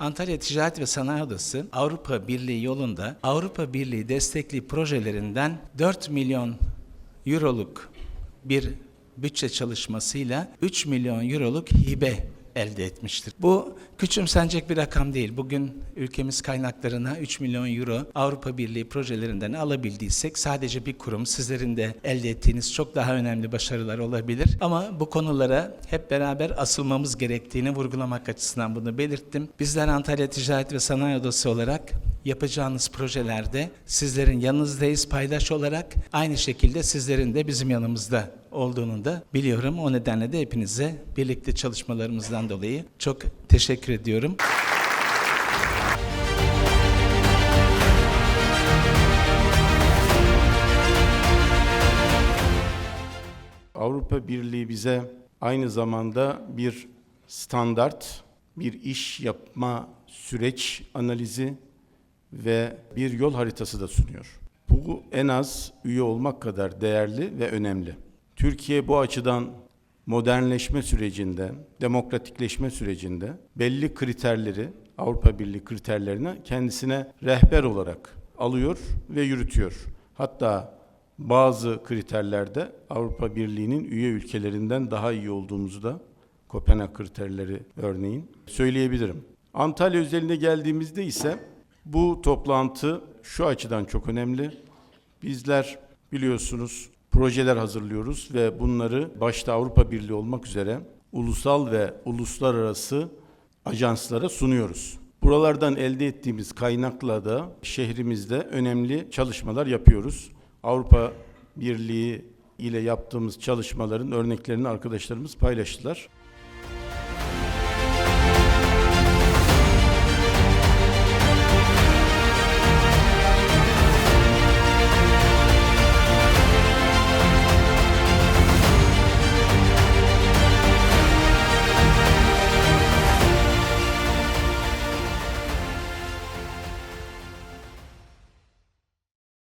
Antalya Ticaret ve Sanayi Odası Avrupa Birliği yolunda Avrupa Birliği destekli projelerinden 4 milyon euroluk bir bütçe çalışmasıyla 3 milyon euroluk hibe elde etmiştir. Bu küçümsenecek bir rakam değil. Bugün ülkemiz kaynaklarına 3 milyon euro Avrupa Birliği projelerinden alabildiysek sadece bir kurum sizlerin de elde ettiğiniz çok daha önemli başarılar olabilir. Ama bu konulara hep beraber asılmamız gerektiğini vurgulamak açısından bunu belirttim. Bizler Antalya Ticaret ve Sanayi Odası olarak yapacağınız projelerde sizlerin yanınızdayız paydaş olarak. Aynı şekilde sizlerin de bizim yanımızda olduğunu da biliyorum. O nedenle de hepinize birlikte çalışmalarımızdan dolayı çok teşekkür ediyorum. Avrupa Birliği bize aynı zamanda bir standart, bir iş yapma süreç analizi ve bir yol haritası da sunuyor. Bu en az üye olmak kadar değerli ve önemli. Türkiye bu açıdan modernleşme sürecinde, demokratikleşme sürecinde belli kriterleri, Avrupa Birliği kriterlerine kendisine rehber olarak alıyor ve yürütüyor. Hatta bazı kriterlerde Avrupa Birliği'nin üye ülkelerinden daha iyi olduğumuzu da Kopenhag kriterleri örneğin söyleyebilirim. Antalya özeline geldiğimizde ise bu toplantı şu açıdan çok önemli. Bizler biliyorsunuz projeler hazırlıyoruz ve bunları başta Avrupa Birliği olmak üzere ulusal ve uluslararası ajanslara sunuyoruz. Buralardan elde ettiğimiz kaynakla da şehrimizde önemli çalışmalar yapıyoruz. Avrupa Birliği ile yaptığımız çalışmaların örneklerini arkadaşlarımız paylaştılar.